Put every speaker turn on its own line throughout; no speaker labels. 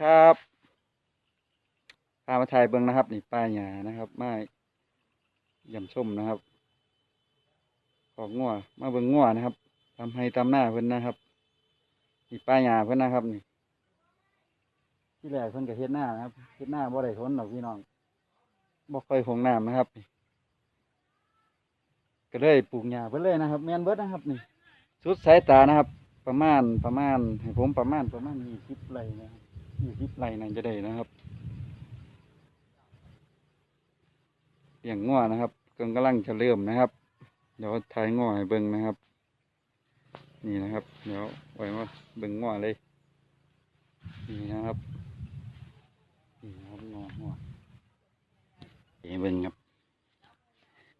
ครับพามาถ่ายเบิ้งนะครับ นี่ป้ายหยานะครับมายำส้มนะครับ ของงัวมาเบิ้งงัวนะครับทำให้ตามหน้าเพิ่นนะครับนี่ป้ายหยาเพิ่นนะครับนี่ที่แรกเพิ่นก็เฮ็ดหน้านะครับเฮ็ดหน้าบ่ได้ทนหรอกพี่น้องบ่ค่อยหงน้ำนะครับก็เลยปลูกหญ้าเพิ่นเลยนะครับ แม่นเบิดนะครับนี่สุดสายตานะครับ ประมาณประมาณให้ผมประมาณประมาณยี่สิบไร่นะครับ อยี่สิบไรนั่นจะได้นะครับเลี้ยงง้อนะครับกำลังจะเริ่มนะครับ เดี๋ยวถ่ายง้อให้เบิ่งนะครับ นี่นะครับ เดี๋ยวไว้มาเบิ่งง้อเลย นี่นะครับนี่นะครับง้อง้อให้เบิ่งครับ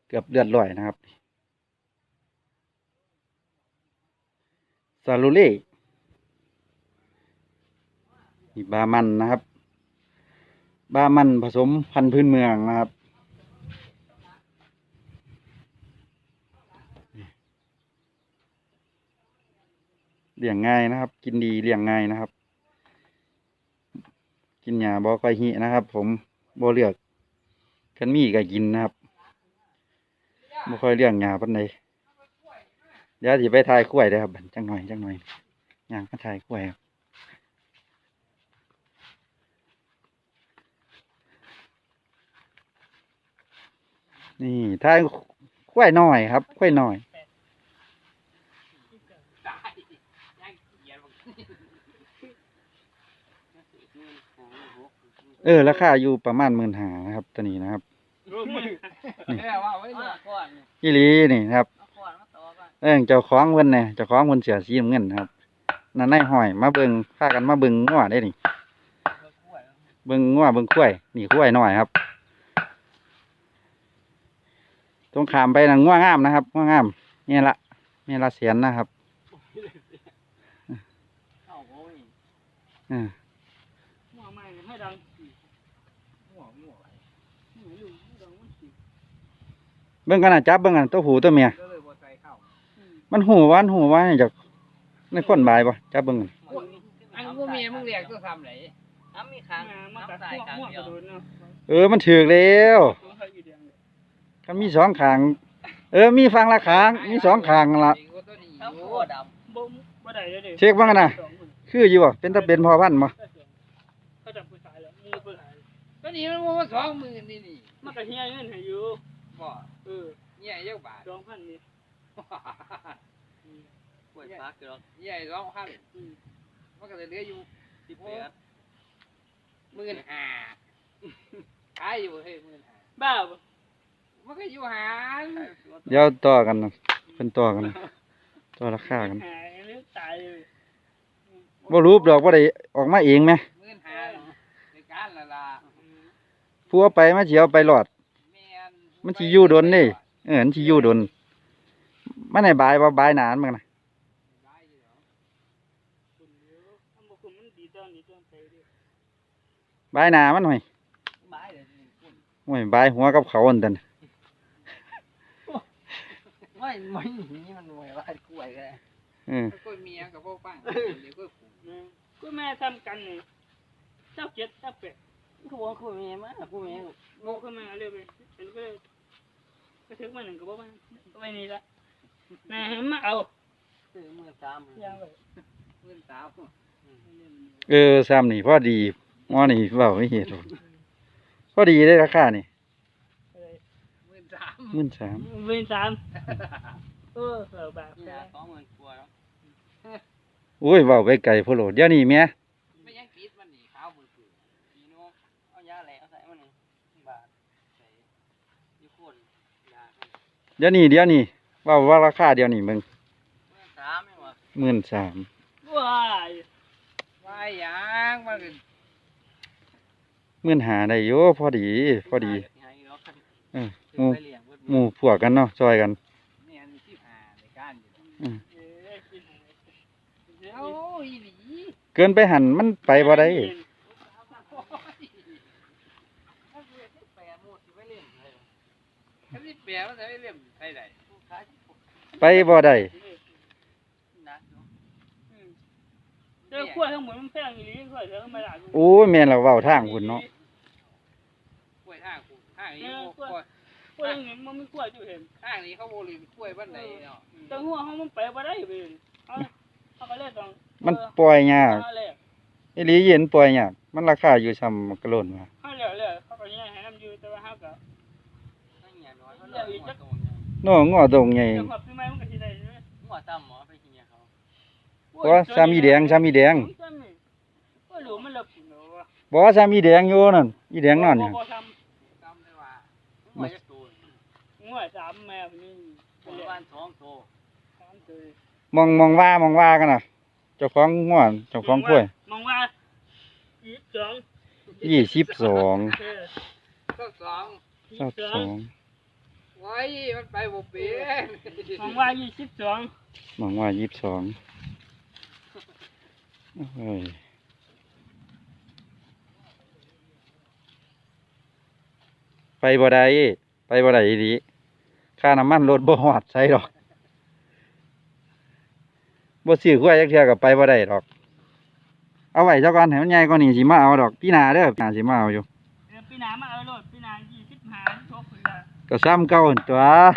เกือบเลือดลอยนะครับซาลูเล่ นี่บามันนะครับ บามันผสมพันธุ์พื้นเมืองนะครับเลี้ยงง่ายนะครับ กินดีเลี้ยงง่ายนะครับ กินหญ้าบ่ค่อยหินะครับ ผมบ่เลือกคันมีก็กินนะครับบ่ค่อยเลี้ยงหญ้าปานใดเดี๋ยวสิไปถ่ายกล้วยเด้อครับจังหน่อยจังหน่อยย่างมาถ่ายกล้วยครับ นี่ถ่ายกล้วยหน่อยครับกล้วยหน่อย เออ ราคาอยู่ประมาณหมื่นหานะครับตัวนี้นะครับ
เออว่าไว้เนี่ยก่อน
ยี่ลีนี่นะครับ
เออ
เจ้าของเพิ่นเนี่ยเจ้าของเพิ่นเสียสีน้ำเงินนะครับนั่นนายหอยมาเบิ่งพากันมาเบิ่งงัวได้นี่เบิ่งงัวเบิงกล้วยนี่กล้วยน้อยครับ ตรงขามไปนั่นงัวงามนะครับงัวงามนี่ละนี่ละเสียนนะครับ
เข้าโอ้ย
อืม
หัวใหม่ให้ดังสิหัวหัวหัวอยู่ดังมันสิ
เบิ่งกันนะจับเบิ่งกันตัวหูตัวเมีย
ก็เลยบ่ใส่เข้า
มันหูวามันหูว่าจากในคนบายบ่จับเบิ่งกัน
อันกูมีมึงเรียกตัวทำไหนน้ำมีค้าง
มาตัด
น้ำใส่
หัว
ค้าง
หัว
เดี
ก
ย
ระ
ว
โดดเนาะ
เออมันถือกแล้ว ถ้ามีสองขาง เออ มีฟังละขาง มีสองขางนั่นละ
น้ำหัวด
บ่บ่ได้เลยเด้
เช็คบ้างกันนะ
สองหมื่น
คืออยู่บ่เป็นตะเป็นพอพันธุ์บ่
เขาจับผู้ชายแล้วมือผู้ชายำ
ก็นี่มันว่าสองหมื่นนี่นี่
มันก็เฮียเงินให้อยู่
บ่
เออ
เนี่ยเยอะบาท
สองพันนี่
ปวดพักเกินใหญ่สองพันมันก็จะเหลืออยู่สิบแปดหมื่นห้าขายอยู่เฮ้ยหมื่นห้า
บ้าบ่
มันก็อยู่หา
เดี๋ยวต่อกันนะเป็นต่อกันนะต่อราคากัน
หายแล้วตายเลย
บ่รูปดอกบ่ได้ออกมาเองไหม
หมื่นห้าในการละละ
ผู้เอาไปมาสิเอาไปหลอด
แม่น
มันสิอยู่โดนนี่เออมันสิอยู่โดนมันให้บายบ่บายนานมันนะ
คุณเดียวทำบ่คุณมันดีตอนนี้ตอนไปเด้อบา
ยหนามันหน่อย
บายเลยคุณ
โอ้ยบายหัวกับเขาอันนั้น
ไม่ไม่นี่มันมวยว่ากล้วยกัน
เออก
ล้วยเมียกับพวกปังเดี๋ยวกล้วยผู
นะก็แม่ทำกันนี่เจ้าเจ็ดเจ้าเป็ด
กูบอกกล้วยเมียมากกล้วยเมีย
โมขึ้นมาเรื่อยไปฉันก็เลยก็ถึงมาหนึ่งก็บอกว่าไม่นี่ละนายมาเอา
ซื้อหมื่นสาม
ย่างไป
หมื่นสาม
เออซ้ำนี่พอดีงอนี่เว้าไม่เห็นหรอกพอดีได้ราคานี่
ห มื่นสาม
หมื่นสาม
เวนสามเออเออแบบ
นี่สองหมื่นกว่าแล้ว
โอ้ยเว้าไปไกลโพโลเดี๋ยวนี้แม่
ไม่ยังปิดมันนี่ขาวมือปืนพี่น้องเอายาแหล่ใส่มันนี่บาทใส่ยี่คนยา
เดี๋ยวนี้เดี๋ยวนี้เว้าว่าราคาเดี๋ยวนี้มึง
หมื่นสามไม่หมด
หมื่นสาม
ว้าย
ว่าอย่างมันเป็น
หมื่นหาได้อยู่พอดี พอดีเออหมู่ พวกกันเนาะซอยกัน
เนี่ยมีที่หาในการอยู่
อืม
เอ้ยกินหา
โอ้ยหลี
เกินไปหันมันไปบ่ได้
ถ้าเกิดที่แปรหมดที่ไปเล่นเลยถ้าที่แปรมันจะไปเล่นไปไหนผู้ค้า
ไปบ่ได้
นักเนาะ
อืม
ม
เจอขั้วทั้งหมดมันแพงอีหลีขั้วเจอมาหลาย
โอ้ยแม่นเราเว้าทางพุ่นเนาะ
กล้วยห้างกูห้างนี้
เออ
บ่
ก ล้วยขั้วทั้งนี้มันไม่ขั้วอยู่เห็น
ห้างนี้เขาโบริกล้วยบ้านไหนเนาะ
แต่หัวเขามันไปบ่ได้ไปเอาเอาไปเลยต้อง
มันปล่อยยาก
เอาเลย
อีหลีเย็นปล่อยยากมันราคาอยู่ซ้ำกระโลนว่า
เอาเลยเลยเขาก็ยังให้น้ำอยู่แต่ว่าเขาก็
นั่งเงียน้อยเขาเลิกหัวตรงเนี่ย
น้องง้อดงใหญ่
จังหวะปีใหม่มันก็สิได้เลย
หัวต่ำหมอไปเงียเขา
เพราะว่าสามีแดงสามีแดง
ว่าหลูมันเลิกกินแล้ววะ
บ่ว่าสามีแดงอยู่นั่นอีแดงนอนเนี่ย
บ่ท
จำได้ว่าหัวจะ ตูนำ
งัวสามแม่นี่
หัวบ้านสองโต
สามตัว
มองมองว่ามองว่ากันน่ะเจ้าของง้อเจ้าของกล้วย
มองว่ายี่สิบสอง
ยี่สิบสอง
เออ
ก็สอง
ยี่
เจ้า
สิบส
ส
อ
องง
ไว้มันไปบ่เป็น
มองว่ายี่สิบสอง
มองว่ายี่สิบสองเฮ้ยไปบ่ได้ไปบ่ได้อีหลี ค่าน้ำมันรถบ่ฮอดใช้ดอกบ่ซื้อกล้วยจักเทื่อก็ไปบ่ได้ดอก เอาไว้เจ้าก่อนให้มันใหญ่กว่านี้สิมาเอาดอกพี่นาเด้อพี่นาสิมาเอาอยู่
เออปีหน้ามาเอารถปีหน้ายี่สิบห้าทบขึ้นละ
ก็ซ้ำเก่าหั่นตัว
เออ